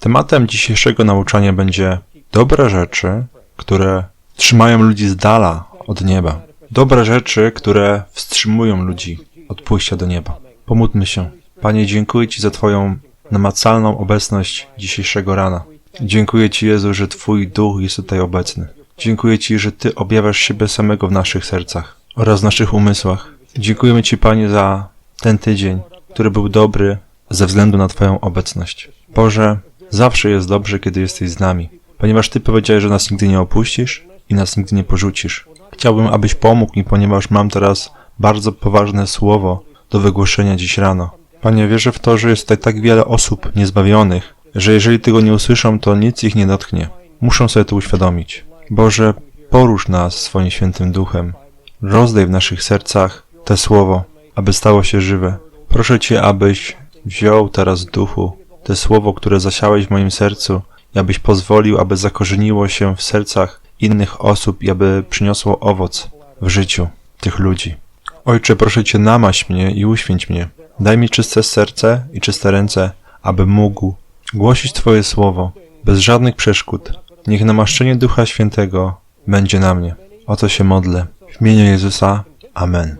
Tematem dzisiejszego nauczania będzie dobre rzeczy, które trzymają ludzi z dala od nieba. Dobre rzeczy, które wstrzymują ludzi od pójścia do nieba. Pomódlmy się. Panie, dziękuję Ci za Twoją namacalną obecność dzisiejszego rana. Dziękuję Ci, Jezu, że Twój duch jest tutaj obecny. Dziękuję Ci, że Ty objawiasz siebie samego w naszych sercach oraz w naszych umysłach. Dziękujemy Ci, Panie, za ten tydzień, który był dobry ze względu na Twoją obecność. Boże, zawsze jest dobrze, kiedy jesteś z nami, ponieważ Ty powiedziałeś, że nas nigdy nie opuścisz i nas nigdy nie porzucisz. Chciałbym, abyś pomógł mi, ponieważ mam teraz bardzo poważne słowo do wygłoszenia dziś rano. Panie, wierzę w to, że jest tutaj tak wiele osób niezbawionych, że jeżeli tego nie usłyszą, to nic ich nie dotknie. Muszą sobie to uświadomić. Boże, porusz nas swoim świętym duchem. Rozdaj w naszych sercach te słowo, aby stało się żywe. Proszę Cię, abyś wziął teraz duchu te słowo, które zasiałeś w moim sercu i abyś pozwolił, aby zakorzeniło się w sercach innych osób i aby przyniosło owoc w życiu tych ludzi. Ojcze, proszę Cię, namaś mnie i uświęć mnie. Daj mi czyste serce i czyste ręce, aby mógł głosić Twoje słowo bez żadnych przeszkód. Niech namaszczenie Ducha Świętego będzie na mnie. O to się modlę. W imieniu Jezusa. Amen.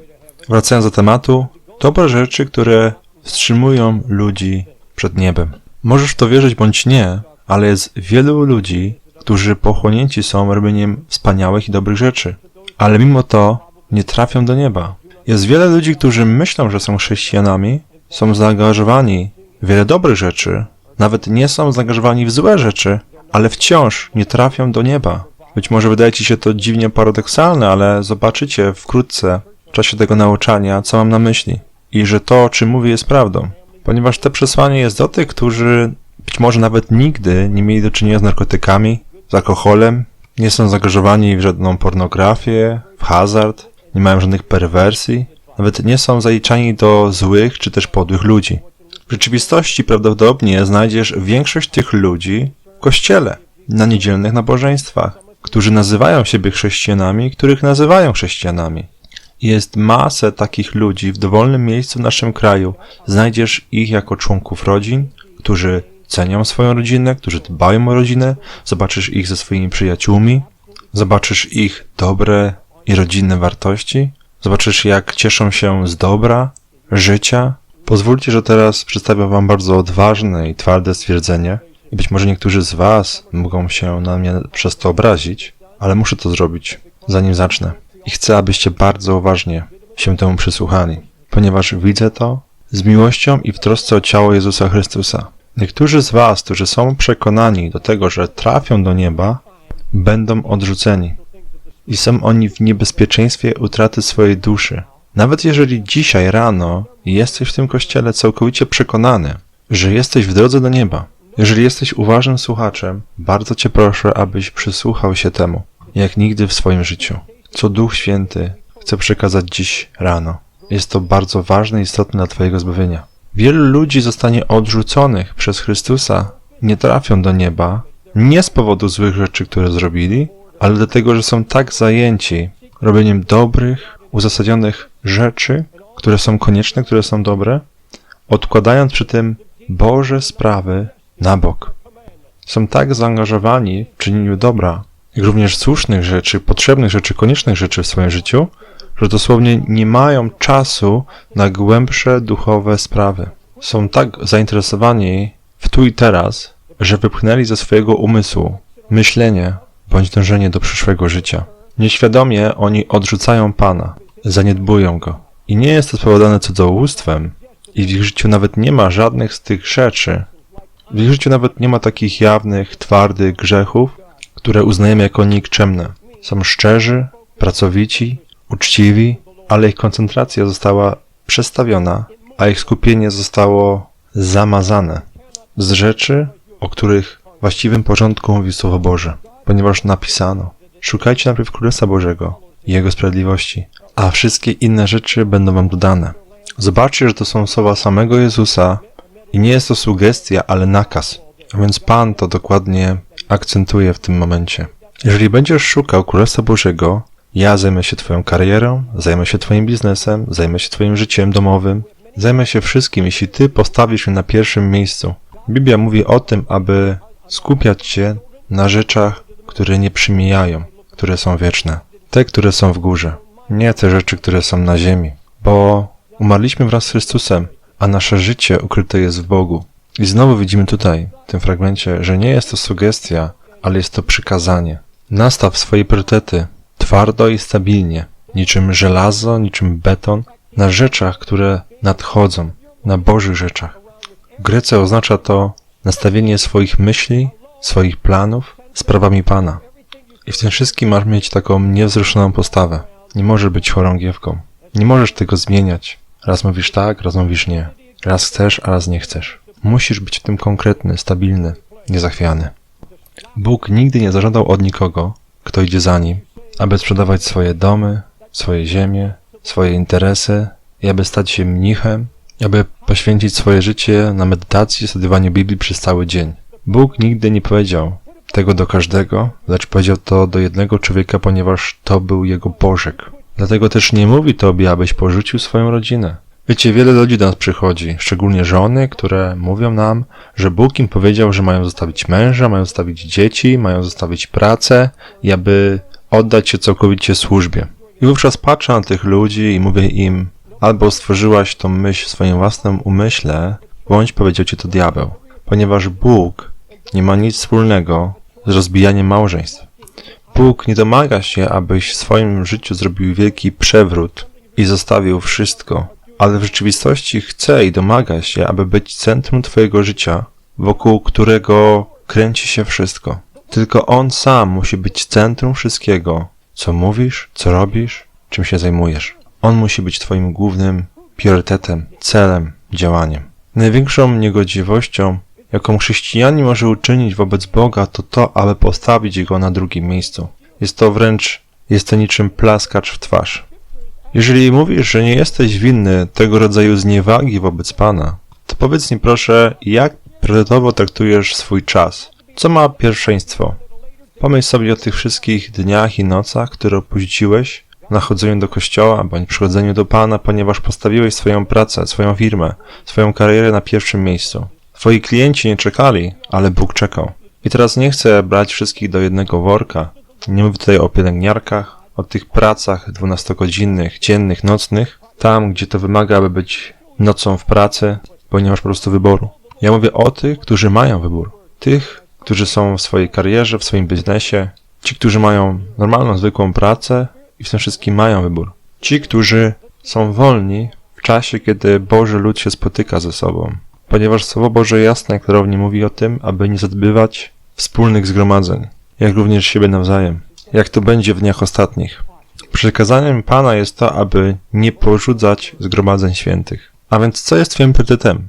Wracając do tematu, dobre rzeczy, które wstrzymują ludzi przed niebem. Możesz w to wierzyć bądź nie, ale jest wielu ludzi, którzy pochłonięci są robieniem wspaniałych i dobrych rzeczy, ale mimo to nie trafią do nieba. Jest wiele ludzi, którzy myślą, że są chrześcijanami, są zaangażowani w wiele dobrych rzeczy, nawet nie są zaangażowani w złe rzeczy, ale wciąż nie trafią do nieba. Być może wydaje ci się to dziwnie paradoksalne, ale zobaczycie wkrótce w czasie tego nauczania, co mam na myśli i że to, o czym mówię, jest prawdą. Ponieważ te przesłanie jest do tych, którzy być może nawet nigdy nie mieli do czynienia z narkotykami, z alkoholem, nie są zaangażowani w żadną pornografię, w hazard, nie mają żadnych perwersji, nawet nie są zaliczani do złych czy też podłych ludzi. W rzeczywistości prawdopodobnie znajdziesz większość tych ludzi w kościele, na niedzielnych nabożeństwach, którzy nazywają siebie chrześcijanami, których nazywają chrześcijanami. Jest masę takich ludzi w dowolnym miejscu w naszym kraju. Znajdziesz ich jako członków rodzin, którzy cenią swoją rodzinę, którzy dbają o rodzinę, zobaczysz ich ze swoimi przyjaciółmi, zobaczysz ich dobre i rodzinne wartości, zobaczysz jak cieszą się z dobra, życia. Pozwólcie, że teraz przedstawię wam bardzo odważne i twarde stwierdzenie. I być może niektórzy z was mogą się na mnie przez to obrazić, ale muszę to zrobić, zanim zacznę. I chcę, abyście bardzo uważnie się temu przysłuchali, ponieważ widzę to z miłością i w trosce o ciało Jezusa Chrystusa. Niektórzy z was, którzy są przekonani do tego, że trafią do nieba, będą odrzuceni. I są oni w niebezpieczeństwie utraty swojej duszy. Nawet jeżeli dzisiaj rano jesteś w tym kościele całkowicie przekonany, że jesteś w drodze do nieba, jeżeli jesteś uważnym słuchaczem, bardzo cię proszę, abyś przysłuchał się temu, jak nigdy w swoim życiu, co Duch Święty chce przekazać dziś rano. Jest to bardzo ważne i istotne dla Twojego zbawienia. Wielu ludzi zostanie odrzuconych przez Chrystusa, nie trafią do nieba, nie z powodu złych rzeczy, które zrobili, ale dlatego, że są tak zajęci robieniem dobrych, uzasadnionych rzeczy, które są konieczne, które są dobre, odkładając przy tym Boże sprawy na bok. Są tak zaangażowani w czynieniu dobra, jak również słusznych rzeczy, potrzebnych rzeczy, koniecznych rzeczy w swoim życiu, że dosłownie nie mają czasu na głębsze duchowe sprawy. Są tak zainteresowani w tu i teraz, że wypchnęli ze swojego umysłu myślenie bądź dążenie do przyszłego życia. Nieświadomie oni odrzucają Pana, zaniedbują Go. I nie jest to spowodowane cudzołóstwem, i w ich życiu nawet nie ma żadnych z tych rzeczy. W ich życiu nawet nie ma takich jawnych, twardych grzechów, które uznajemy jako nikczemne. Są szczerzy, pracowici, uczciwi, ale ich koncentracja została przestawiona, a ich skupienie zostało zamazane z rzeczy, o których właściwym porządku mówi Słowo Boże, ponieważ napisano: Szukajcie najpierw Królestwa Bożego i Jego sprawiedliwości, a wszystkie inne rzeczy będą wam dodane. Zobaczcie, że to są słowa samego Jezusa i nie jest to sugestia, ale nakaz. A więc Pan to dokładnie akcentuje w tym momencie. Jeżeli będziesz szukał Królestwa Bożego, ja zajmę się Twoją karierą, zajmę się Twoim biznesem, zajmę się Twoim życiem domowym Zajmę się wszystkim, jeśli Ty postawisz się na pierwszym miejscu. Biblia mówi o tym, aby skupiać się na rzeczach, które nie przymijają, które są wieczne. Te, które są w górze. Nie te rzeczy, które są na ziemi. Bo umarliśmy wraz z Chrystusem, a nasze życie ukryte jest w Bogu. I znowu widzimy tutaj, w tym fragmencie, że nie jest to sugestia, ale jest to przykazanie. Nastaw swoje priorytety twardo i stabilnie, niczym żelazo, niczym beton, na rzeczach, które nadchodzą, na Bożych rzeczach. W Grece oznacza to nastawienie swoich myśli, swoich planów sprawami Pana. I w tym wszystkim masz mieć taką niewzruszoną postawę. Nie możesz być chorągiewką. Nie możesz tego zmieniać. Raz mówisz tak, raz mówisz nie. Raz chcesz, a raz nie chcesz. Musisz być w tym konkretny, stabilny, niezachwiany. Bóg nigdy nie zażądał od nikogo, kto idzie za nim, aby sprzedawać swoje domy, swoje ziemie, swoje interesy i aby stać się mnichem, aby poświęcić swoje życie na medytacji i studiowaniu Biblii przez cały dzień. Bóg nigdy nie powiedział tego do każdego, lecz powiedział to do jednego człowieka, ponieważ to był jego Bożek. Dlatego też nie mówi tobie, abyś porzucił swoją rodzinę. Wiecie, wiele ludzi do nas przychodzi, szczególnie żony, które mówią nam, że Bóg im powiedział, że mają zostawić męża, mają zostawić dzieci, mają zostawić pracę i aby oddać się całkowicie służbie. I wówczas patrzę na tych ludzi i mówię im, albo stworzyłaś tą myśl w swoim własnym umyśle, bądź powiedział ci to diabeł. Ponieważ Bóg nie ma nic wspólnego z rozbijaniem małżeństw. Bóg nie domaga się, abyś w swoim życiu zrobił wielki przewrót i zostawił wszystko, ale w rzeczywistości chce i domaga się, aby być centrum Twojego życia, wokół którego kręci się wszystko. Tylko On sam musi być centrum wszystkiego, co mówisz, co robisz, czym się zajmujesz. On musi być Twoim głównym priorytetem, celem, działaniem. Największą niegodziwością, jaką chrześcijanin może uczynić wobec Boga, to to, aby postawić Go na drugim miejscu. Jest to wręcz, jest to niczym plaskacz w twarz. Jeżeli mówisz, że nie jesteś winny tego rodzaju zniewagi wobec Pana, to powiedz mi proszę, jak priorytetowo traktujesz swój czas? Co ma pierwszeństwo? Pomyśl sobie o tych wszystkich dniach i nocach, które opuściłeś w nachodzeniu do kościoła bądź przychodzeniu do Pana, ponieważ postawiłeś swoją pracę, swoją firmę, swoją karierę na pierwszym miejscu. Twoi klienci nie czekali, ale Bóg czekał. I teraz nie chcę brać wszystkich do jednego worka. Nie mówię tutaj o pielęgniarkach, o tych pracach 12-godzinnych, dziennych, nocnych, tam, gdzie to wymaga, aby być nocą w pracy, bo nie masz po prostu wyboru. Ja mówię o tych, którzy mają wybór. Tych, którzy są w swojej karierze, w swoim biznesie. Ci, którzy mają normalną, zwykłą pracę i w tym wszystkim mają wybór. Ci, którzy są wolni w czasie, kiedy Boży lud się spotyka ze sobą. Ponieważ Słowo Boże jasne, jak klarownie mówi o tym, aby nie zadbywać wspólnych zgromadzeń, jak również siebie nawzajem, jak to będzie w dniach ostatnich. Przekazaniem Pana jest to, aby nie porzucać zgromadzeń świętych. A więc co jest Twoim priorytetem?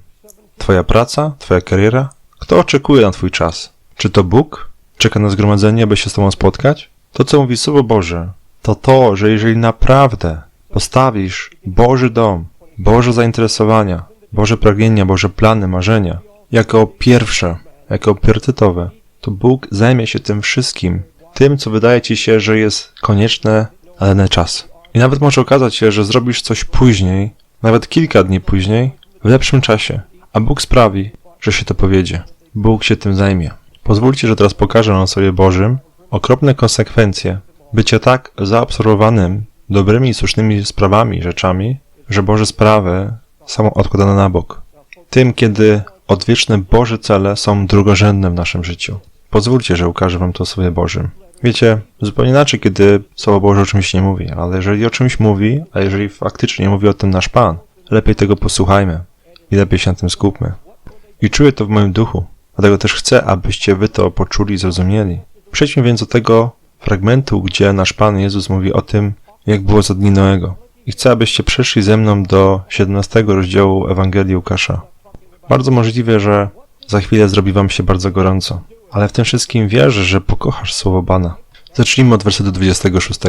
Twoja praca? Twoja kariera? Kto oczekuje na Twój czas? Czy to Bóg? Czeka na zgromadzenie, aby się z Tobą spotkać? To, co mówi Słowo Boże, to to, że jeżeli naprawdę postawisz Boży dom, Boże zainteresowania, Boże pragnienia, Boże plany, marzenia, jako pierwsze, jako priorytetowe, to Bóg zajmie się tym wszystkim, tym, co wydaje Ci się, że jest konieczne na dany czas. I nawet może okazać się, że zrobisz coś później, nawet kilka dni później, w lepszym czasie, a Bóg sprawi, że się to powiedzie. Bóg się tym zajmie. Pozwólcie, że teraz pokażę na sobie Bożym okropne konsekwencje bycia tak zaabsorbowanym dobrymi i słusznymi sprawami, rzeczami, że Boże sprawy są odkładane na bok. Tym, kiedy odwieczne Boże cele są drugorzędne w naszym życiu. Pozwólcie, że ukażę wam to w Słowie Bożym. Wiecie, zupełnie inaczej, kiedy Słowo Boże o czymś nie mówi, ale jeżeli o czymś mówi, a jeżeli faktycznie mówi o tym nasz Pan, lepiej tego posłuchajmy i lepiej się na tym skupmy. I czuję to w moim duchu, dlatego też chcę, abyście wy to poczuli i zrozumieli. Przejdźmy więc do tego fragmentu, gdzie nasz Pan Jezus mówi o tym, jak było za dni Noego. I chcę, abyście przeszli ze mną do 17 rozdziału Ewangelii Łukasza. Bardzo możliwe, że za chwilę zrobi wam się bardzo gorąco, ale w tym wszystkim wierzę, że pokochasz słowo Pana. Zacznijmy od wersetu 26.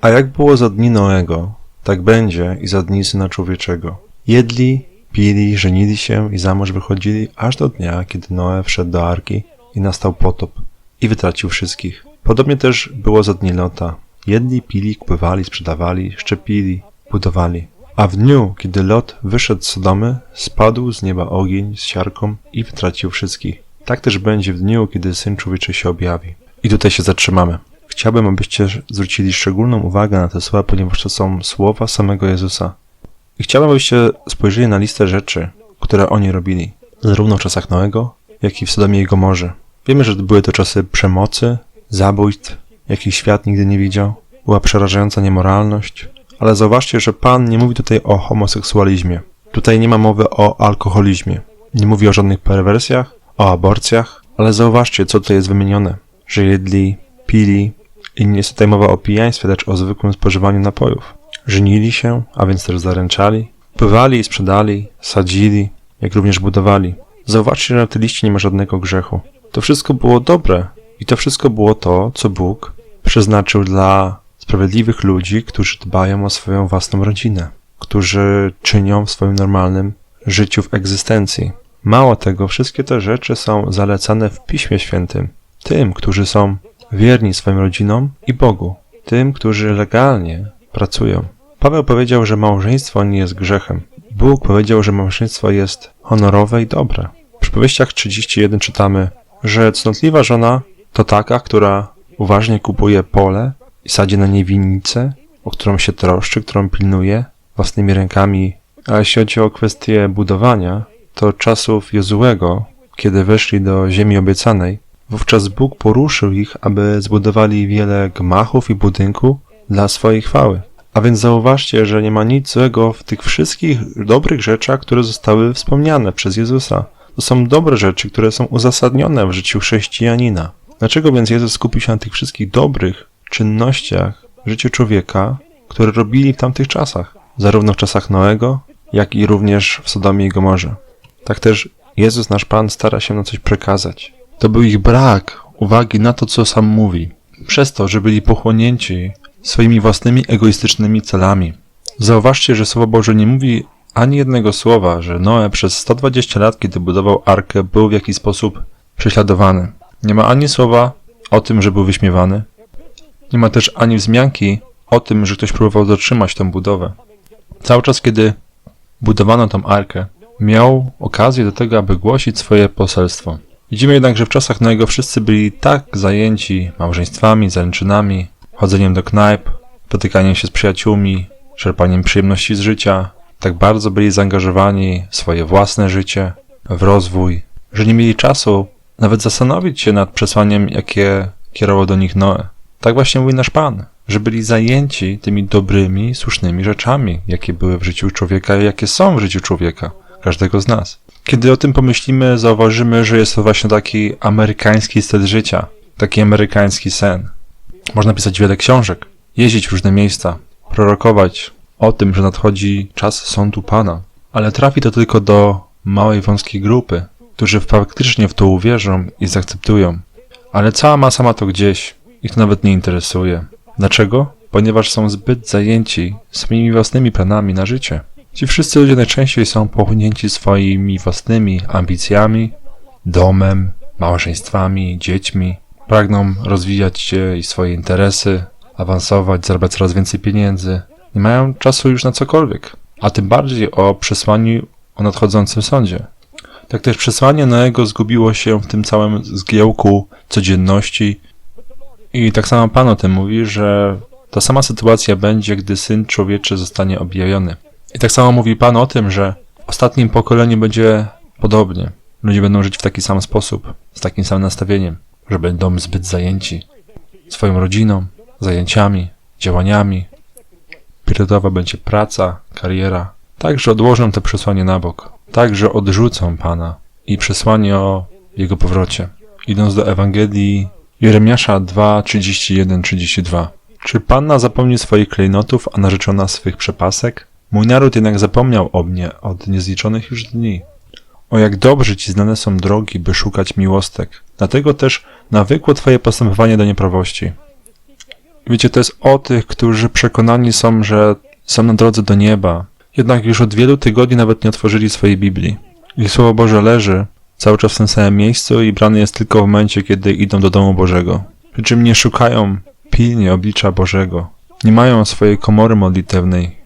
A jak było za dni Noego, tak będzie i za dni Syna Człowieczego. Jedli, pili, żenili się i za mąż wychodzili aż do dnia, kiedy Noe wszedł do arki i nastał potop i wytracił wszystkich. Podobnie też było za dni Lota. Jedli, pili, kupywali, sprzedawali, szczepili, budowali. A w dniu, kiedy Lot wyszedł z Sodomy, spadł z nieba ogień z siarką i wytracił wszystkich. Tak też będzie w dniu, kiedy Syn Człowieczy się objawi. I tutaj się zatrzymamy. Chciałbym, abyście zwrócili szczególną uwagę na te słowa, ponieważ to są słowa samego Jezusa. I chciałbym, abyście spojrzeli na listę rzeczy, które oni robili, zarówno w czasach Noego, jak i w Sodomie i Gomorze. Wiemy, że były to czasy przemocy, zabójstw, jakich świat nigdy nie widział. Była przerażająca niemoralność, ale zauważcie, że Pan nie mówi tutaj o homoseksualizmie. Tutaj nie ma mowy o alkoholizmie. Nie mówi o żadnych perwersjach, o aborcjach, ale zauważcie, co tutaj jest wymienione. Że jedli, pili i nie jest tutaj mowa o pijaństwie, lecz o zwykłym spożywaniu napojów. Żenili się, a więc też zaręczali, pływali i sprzedali, sadzili, jak również budowali. Zauważcie, że na tej liście nie ma żadnego grzechu. To wszystko było dobre i to wszystko było to, co Bóg przeznaczył dla sprawiedliwych ludzi, którzy dbają o swoją własną rodzinę, którzy czynią w swoim normalnym życiu w egzystencji. Mało tego, wszystkie te rzeczy są zalecane w Piśmie Świętym tym, którzy są wierni swoim rodzinom i Bogu, tym, którzy legalnie pracują. Paweł powiedział, że małżeństwo nie jest grzechem. Bóg powiedział, że małżeństwo jest honorowe i dobre. W przypowieściach 31 czytamy, że cnotliwa żona to taka, która uważnie kupuje pole i sadzi na nie winnicę, o którą się troszczy, którą pilnuje własnymi rękami. A jeśli chodzi o kwestię budowania, to czasów Jozułego, kiedy weszli do ziemi obiecanej, wówczas Bóg poruszył ich, aby zbudowali wiele gmachów i budynku dla swojej chwały. A więc zauważcie, że nie ma nic złego w tych wszystkich dobrych rzeczach, które zostały wspomniane przez Jezusa. To są dobre rzeczy, które są uzasadnione w życiu chrześcijanina. Dlaczego więc Jezus skupił się na tych wszystkich dobrych czynnościach w życiu człowieka, które robili w tamtych czasach? Zarówno w czasach Noego, jak i również w Sodomie i Gomorze. Tak też Jezus, nasz Pan, stara się na coś przekazać. To był ich brak uwagi na to, co sam mówi. Przez to, że byli pochłonięci swoimi własnymi egoistycznymi celami. Zauważcie, że Słowo Boże nie mówi ani jednego słowa, że Noe przez 120 lat, kiedy budował arkę, był w jakiś sposób prześladowany. Nie ma ani słowa o tym, że był wyśmiewany. Nie ma też ani wzmianki o tym, że ktoś próbował zatrzymać tę budowę. Cały czas, kiedy budowano tą arkę, miał okazję do tego, aby głosić swoje poselstwo. Widzimy jednak, że w czasach Noego wszyscy byli tak zajęci małżeństwami, zaręczynami, chodzeniem do knajp, spotykaniem się z przyjaciółmi, czerpaniem przyjemności z życia, tak bardzo byli zaangażowani w swoje własne życie, w rozwój, że nie mieli czasu nawet zastanowić się nad przesłaniem, jakie kierował do nich Noe. Tak właśnie mówi nasz Pan, że byli zajęci tymi dobrymi, słusznymi rzeczami, jakie były w życiu człowieka i jakie są w życiu człowieka, każdego z nas. Kiedy o tym pomyślimy, zauważymy, że jest to właśnie taki amerykański styl życia, taki amerykański sen. Można pisać wiele książek, jeździć w różne miejsca, prorokować o tym, że nadchodzi czas sądu Pana, ale trafi to tylko do małej, wąskiej grupy, którzy faktycznie w to uwierzą i zaakceptują. Ale cała masa ma to gdzieś, ich to nawet nie interesuje. Dlaczego? Ponieważ są zbyt zajęci swoimi własnymi planami na życie. Ci wszyscy ludzie najczęściej są pochłonięci swoimi własnymi ambicjami, domem, małżeństwami, dziećmi. Pragną rozwijać się i swoje interesy, awansować, zarabiać coraz więcej pieniędzy. Nie mają czasu już na cokolwiek, a tym bardziej o przesłaniu o nadchodzącym sądzie. Tak też przesłanie Noego zgubiło się w tym całym zgiełku codzienności i tak samo Pan o tym mówi, że ta sama sytuacja będzie, gdy Syn Człowieczy zostanie objawiony. I tak samo mówi Pan o tym, że w ostatnim pokoleniu będzie podobnie. Ludzie będą żyć w taki sam sposób, z takim samym nastawieniem, że będą zbyt zajęci swoją rodziną, zajęciami, działaniami. Priorytetowa będzie praca, kariera. Także odłożą te przesłanie na bok. Także odrzucą Pana i przesłanie o Jego powrocie. Idąc do Ewangelii Jeremiasza 2, 31, 32. Czy Panna zapomni swoich klejnotów, a narzeczona swych przepasek? Mój naród jednak zapomniał o mnie od niezliczonych już dni. O jak dobrze ci znane są drogi, by szukać miłostek. Dlatego też nawykło twoje postępowanie do nieprawości. Wiecie, to jest o tych, którzy przekonani są, że są na drodze do nieba. Jednak już od wielu tygodni nawet nie otworzyli swojej Biblii. Ich Słowo Boże leży cały czas w tym samym miejscu i brany jest tylko w momencie, kiedy idą do domu Bożego. Przy czym nie szukają pilnie oblicza Bożego. Nie mają swojej komory modlitewnej.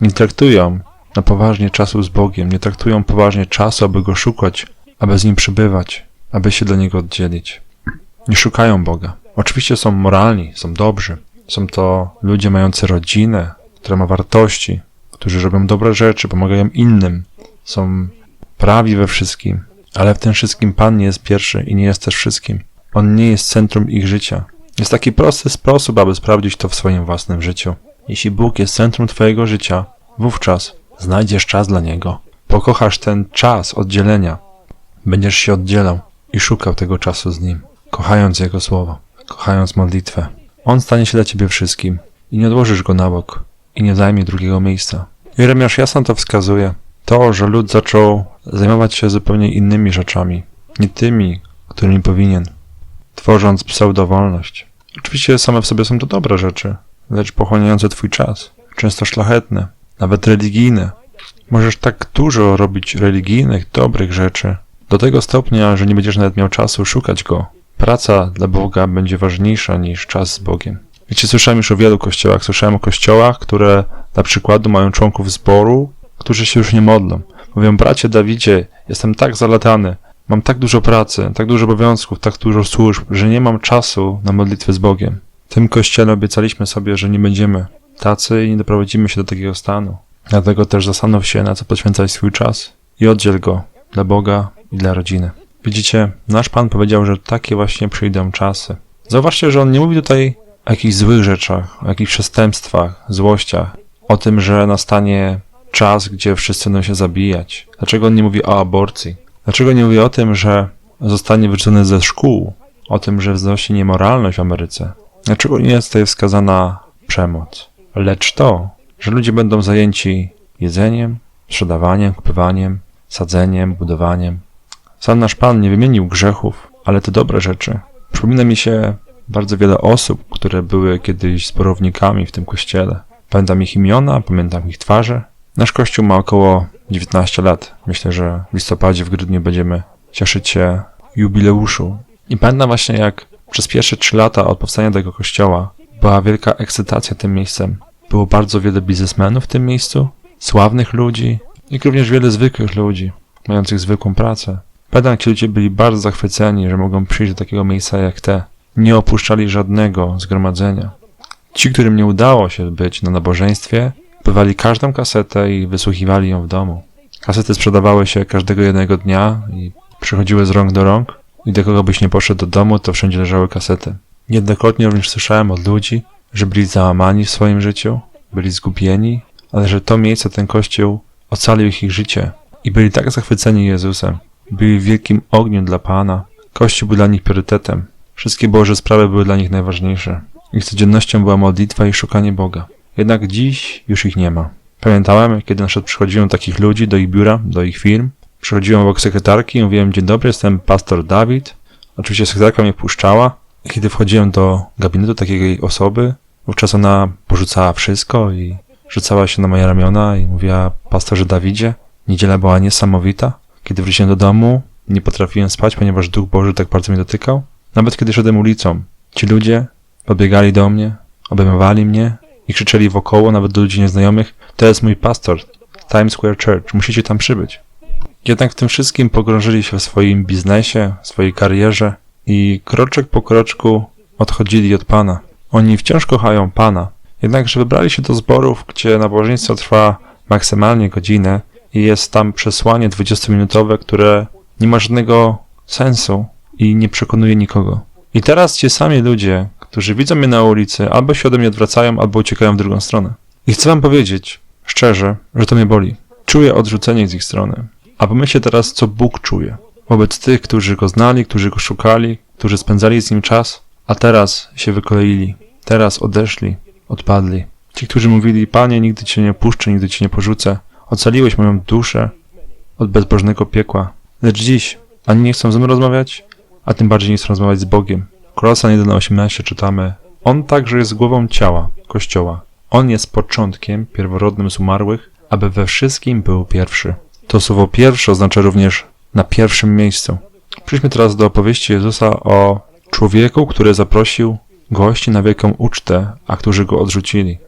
Nie traktują na poważnie czasu z Bogiem, nie traktują poważnie czasu, aby Go szukać, aby z Nim przybywać, aby się do Niego oddzielić. Nie szukają Boga. Oczywiście są moralni, są dobrzy. Są to ludzie mający rodzinę, która ma wartości, którzy robią dobre rzeczy, pomagają innym. Są prawi we wszystkim, ale w tym wszystkim Pan nie jest pierwszy i nie jest też wszystkim. On nie jest centrum ich życia. Jest taki prosty sposób, aby sprawdzić to w swoim własnym życiu. Jeśli Bóg jest centrum Twojego życia, wówczas znajdziesz czas dla Niego. Pokochasz ten czas oddzielenia. Będziesz się oddzielał i szukał tego czasu z Nim, kochając Jego słowo, kochając modlitwę. On stanie się dla Ciebie wszystkim i nie odłożysz Go na bok i nie zajmie drugiego miejsca. Jeremiasz jasno to wskazuje. To, że lud zaczął zajmować się zupełnie innymi rzeczami, nie tymi, którymi powinien, tworząc pseudowolność. Oczywiście same w sobie są to dobre rzeczy, lecz pochłaniające Twój czas, często szlachetne, nawet religijne. Możesz tak dużo robić religijnych, dobrych rzeczy, do tego stopnia, że nie będziesz nawet miał czasu szukać Go. Praca dla Boga będzie ważniejsza niż czas z Bogiem. Wiecie, słyszałem już o wielu kościołach. Słyszałem o kościołach, które na przykładu mają członków zboru, którzy się już nie modlą. Mówią, bracie Dawidzie, jestem tak zalatany, mam tak dużo pracy, tak dużo obowiązków, tak dużo służb, że nie mam czasu na modlitwę z Bogiem. W tym kościele obiecaliśmy sobie, że nie będziemy tacy i nie doprowadzimy się do takiego stanu. Dlatego też zastanów się, na co poświęcać swój czas i oddziel go dla Boga i dla rodziny. Widzicie, nasz Pan powiedział, że takie właśnie przyjdą czasy. Zauważcie, że On nie mówi tutaj o jakichś złych rzeczach, o jakichś przestępstwach, złościach, o tym, że nastanie czas, gdzie wszyscy będą się zabijać. Dlaczego On nie mówi o aborcji? Dlaczego nie mówi o tym, że zostanie wyrzucony ze szkół? O tym, że wzrośnie niemoralność w Ameryce? Dlaczego nie jest tutaj wskazana przemoc? Lecz to, że ludzie będą zajęci jedzeniem, sprzedawaniem, kupywaniem, sadzeniem, budowaniem. Sam nasz Pan nie wymienił grzechów, ale te dobre rzeczy. Przypomina mi się bardzo wiele osób, które były kiedyś zborownikami w tym kościele. Pamiętam ich imiona, pamiętam ich twarze. Nasz kościół ma około 19 lat. Myślę, że w listopadzie, w grudniu będziemy cieszyć się jubileuszu. I pamiętam właśnie, jak przez pierwsze 3 lata od powstania tego kościoła była wielka ekscytacja tym miejscem. Było bardzo wiele biznesmenów w tym miejscu, sławnych ludzi, jak również wiele zwykłych ludzi, mających zwykłą pracę. Pamiętam, ci ludzie byli bardzo zachwyceni, że mogą przyjść do takiego miejsca jak te. Nie opuszczali żadnego zgromadzenia. Ci, którym nie udało się być na nabożeństwie, bywali każdą kasetę i wysłuchiwali ją w domu. Kasety sprzedawały się każdego jednego dnia i przychodziły z rąk do rąk. I do kogo byś nie poszedł do domu, to wszędzie leżały kasety. Niejednokrotnie również słyszałem od ludzi, że byli załamani w swoim życiu, byli zgubieni, ale że to miejsce, ten kościół ocalił ich, życie i byli tak zachwyceni Jezusem. Byli w wielkim ogniu dla Pana. Kościół był dla nich priorytetem. Wszystkie Boże sprawy były dla nich najważniejsze. Ich codziennością była modlitwa i szukanie Boga. Jednak dziś już ich nie ma. Pamiętałem, kiedy na przykład przychodziłem takich ludzi do ich biura, do ich firm. Przychodziłem obok sekretarki i mówiłem, dzień dobry, jestem pastor Dawid. Oczywiście sekretarka mnie wpuszczała. I kiedy wchodziłem do gabinetu takiej osoby, wówczas ona porzucała wszystko i rzucała się na moje ramiona i mówiła, pastorze Dawidzie, niedziela była niesamowita. Kiedy wróciłem do domu, nie potrafiłem spać, ponieważ Duch Boży tak bardzo mnie dotykał. Nawet kiedy szedłem ulicą, ci ludzie podbiegali do mnie, obejmowali mnie i krzyczeli wokoło, nawet do ludzi nieznajomych, to jest mój pastor, Times Square Church, musicie tam przybyć. Jednak w tym wszystkim pogrążyli się w swoim biznesie, swojej karierze i kroczek po kroczku odchodzili od Pana. Oni wciąż kochają Pana, jednakże wybrali się do zborów, gdzie nabożeństwo trwa maksymalnie godzinę i jest tam przesłanie 20-minutowe, które nie ma żadnego sensu i nie przekonuje nikogo. I teraz ci sami ludzie, którzy widzą mnie na ulicy, albo się ode mnie odwracają, albo uciekają w drugą stronę. I chcę wam powiedzieć, szczerze, że to mnie boli. Czuję odrzucenie z ich strony. A pomyślcie teraz, co Bóg czuje. Wobec tych, którzy Go znali, którzy Go szukali, którzy spędzali z Nim czas, a teraz się wykoleili. Teraz odeszli, odpadli. Ci, którzy mówili, Panie, nigdy Cię nie puszczę, nigdy Cię nie porzucę. Ocaliłeś moją duszę od bezbożnego piekła. Lecz dziś ani nie chcą ze mną rozmawiać, a tym bardziej nie chcą rozmawiać z Bogiem. Kolosan 1.18 czytamy On także jest głową ciała, Kościoła. On jest początkiem, pierworodnym z umarłych, aby we wszystkim był pierwszy. To słowo pierwszy oznacza również na pierwszym miejscu. Przejdźmy teraz do opowieści Jezusa o człowieku, który zaprosił gości na wielką ucztę, a którzy go odrzucili.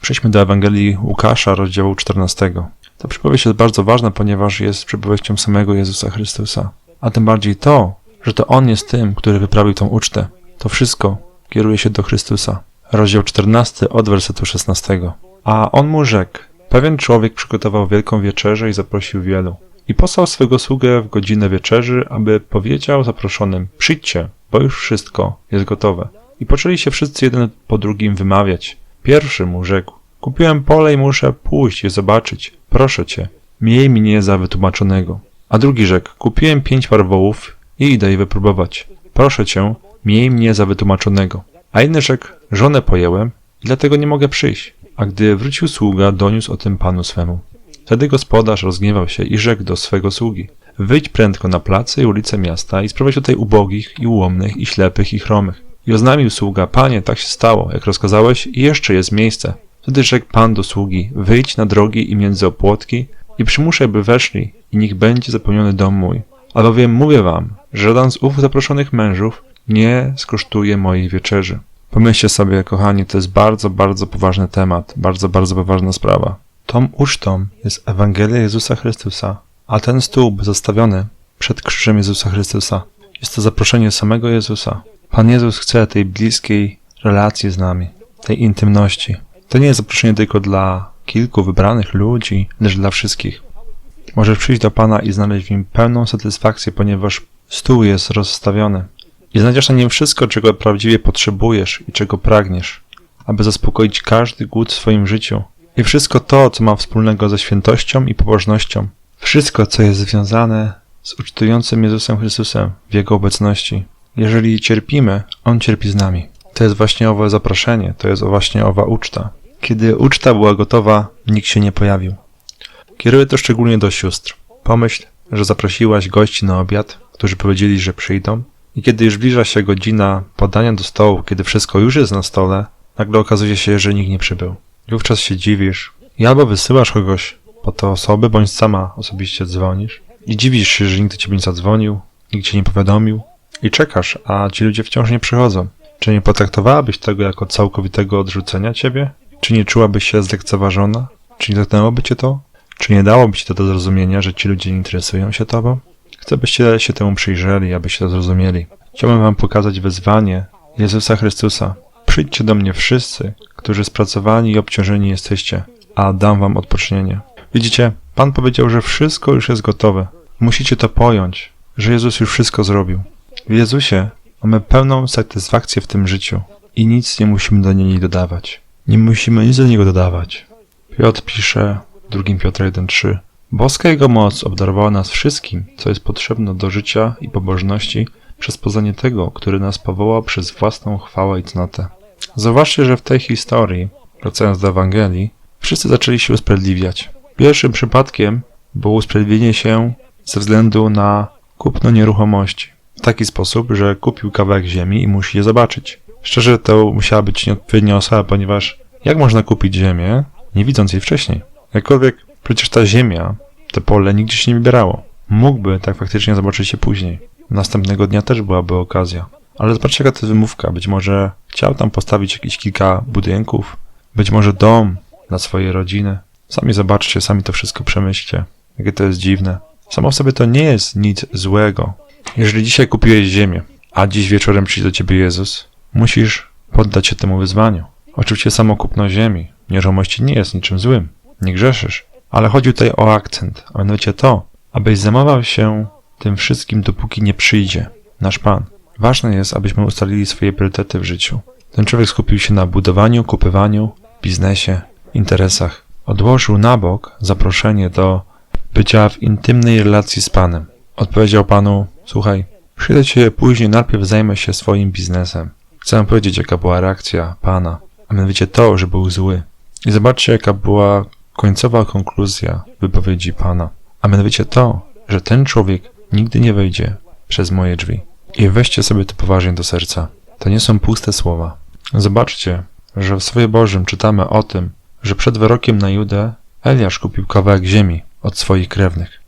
Przejdźmy do Ewangelii Łukasza, rozdziału 14. Ta przypowieść jest bardzo ważna, ponieważ jest przypowieścią samego Jezusa Chrystusa. A tym bardziej to, że to On jest tym, który wyprawił tą ucztę. To wszystko kieruje się do Chrystusa. Rozdział 14 od wersetu 16. A on mu rzekł, pewien człowiek przygotował wielką wieczerzę i zaprosił wielu. I posłał swego sługę w godzinę wieczerzy, aby powiedział zaproszonym, przyjdźcie, bo już wszystko jest gotowe. I poczęli się wszyscy jeden po drugim wymawiać. Pierwszy mu rzekł, kupiłem pole i muszę pójść je zobaczyć. Proszę cię, miej mnie za wytłumaczonego. A drugi rzekł, kupiłem pięć par wołów i idę je wypróbować. Proszę cię, miej mnie za wytłumaczonego. A inny rzekł, żonę pojęłem i dlatego nie mogę przyjść. A gdy wrócił sługa, doniósł o tym panu swemu. Wtedy gospodarz rozgniewał się i rzekł do swego sługi. Wyjdź prędko na place i ulice miasta i sprowadź tutaj ubogich i ułomnych i ślepych i chromych. I oznamił sługa, panie, tak się stało, jak rozkazałeś i jeszcze jest miejsce. Wtedy rzekł pan do sługi, wyjdź na drogi i między opłotki i przymuszaj, by weszli i niech będzie zapełniony dom mój. Albowiem mówię wam, że żaden z ów zaproszonych mężów nie skosztuje mojej wieczerzy. Pomyślcie sobie, kochani, to jest bardzo, bardzo poważny temat, bardzo, bardzo poważna sprawa. Tą ucztą jest Ewangelia Jezusa Chrystusa, a ten stół zostawiony przed krzyżem Jezusa Chrystusa jest to zaproszenie samego Jezusa. Pan Jezus chce tej bliskiej relacji z nami, tej intymności. To nie jest zaproszenie tylko dla kilku wybranych ludzi, lecz dla wszystkich. Możesz przyjść do Pana i znaleźć w nim pełną satysfakcję, ponieważ stół jest rozstawiony. I znajdziesz na nim wszystko, czego prawdziwie potrzebujesz i czego pragniesz, aby zaspokoić każdy głód w swoim życiu. I wszystko to, co ma wspólnego ze świętością i pobożnością. Wszystko, co jest związane z ucztującym Jezusem Chrystusem w Jego obecności. Jeżeli cierpimy, On cierpi z nami. To jest właśnie owe zaproszenie, to jest właśnie owa uczta. Kiedy uczta była gotowa, nikt się nie pojawił. Kieruję to szczególnie do sióstr. Pomyśl, że zaprosiłaś gości na obiad, którzy powiedzieli, że przyjdą, i kiedy już zbliża się godzina podania do stołu, kiedy wszystko już jest na stole, nagle okazuje się, że nikt nie przybył. I wówczas się dziwisz i albo wysyłasz kogoś po te osoby, bądź sama osobiście dzwonisz i dziwisz się, że nikt do ciebie nie zadzwonił, nikt cię nie powiadomił i czekasz, a ci ludzie wciąż nie przychodzą. Czy nie potraktowałabyś tego jako całkowitego odrzucenia ciebie? Czy nie czułabyś się zlekceważona? Czy nie dotknęłoby cię to? Czy nie dałoby ci to do zrozumienia, że ci ludzie nie interesują się tobą? Chcę, byście się temu przyjrzeli, abyście to zrozumieli. Chciałbym wam pokazać wezwanie Jezusa Chrystusa. Przyjdźcie do mnie wszyscy, którzy spracowani i obciążeni jesteście, a dam wam odpocznienie. Widzicie, Pan powiedział, że wszystko już jest gotowe. Musicie to pojąć, że Jezus już wszystko zrobił. W Jezusie mamy pełną satysfakcję w tym życiu i nic nie musimy do niej dodawać. Nie musimy nic do niego dodawać. Piotr pisze w 2 Piotra 1,3 Boska Jego moc obdarowała nas wszystkim, co jest potrzebne do życia i pobożności przez poznanie tego, który nas powołał przez własną chwałę i cnotę. Zauważcie, że w tej historii, wracając do Ewangelii, wszyscy zaczęli się usprawiedliwiać. Pierwszym przypadkiem było usprawiedliwienie się ze względu na kupno nieruchomości. W taki sposób, że kupił kawałek ziemi i musi je zobaczyć. Szczerze, to musiała być nieodpowiednia osoba, ponieważ jak można kupić ziemię, nie widząc jej wcześniej? Jakkolwiek przecież ta ziemia, to pole nigdzie się nie wybierało. Mógłby tak faktycznie zobaczyć się później. Następnego dnia też byłaby okazja. Ale zobaczcie, jaka to wymówka. Być może chciał tam postawić jakieś kilka budynków, być może dom dla swojej rodziny. Sami zobaczcie, sami to wszystko przemyślcie. Jakie to jest dziwne. Samo w sobie to nie jest nic złego. Jeżeli dzisiaj kupiłeś ziemię, a dziś wieczorem przyjdzie do ciebie Jezus, musisz poddać się temu wyzwaniu. Oczywiście samo kupno ziemi, nieruchomości nie jest niczym złym. Nie grzeszysz. Ale chodzi tutaj o akcent, a mianowicie to, abyś zajmował się tym wszystkim, dopóki nie przyjdzie nasz Pan. Ważne jest, abyśmy ustalili swoje priorytety w życiu. Ten człowiek skupił się na budowaniu, kupywaniu, biznesie, interesach. Odłożył na bok zaproszenie do bycia w intymnej relacji z Panem. Odpowiedział Panu, słuchaj, przyjdę Cię później, najpierw zajmę się swoim biznesem. Chcę powiedzieć, jaka była reakcja Pana, a mianowicie to, że był zły. I zobaczcie, jaka była końcowa konkluzja wypowiedzi Pana, a mianowicie to, że ten człowiek nigdy nie wejdzie przez moje drzwi. I weźcie sobie to poważnie do serca. To nie są puste słowa. Zobaczcie, że w Słowie Bożym czytamy o tym, że przed wyrokiem na Judę Eliasz kupił kawałek ziemi od swoich krewnych.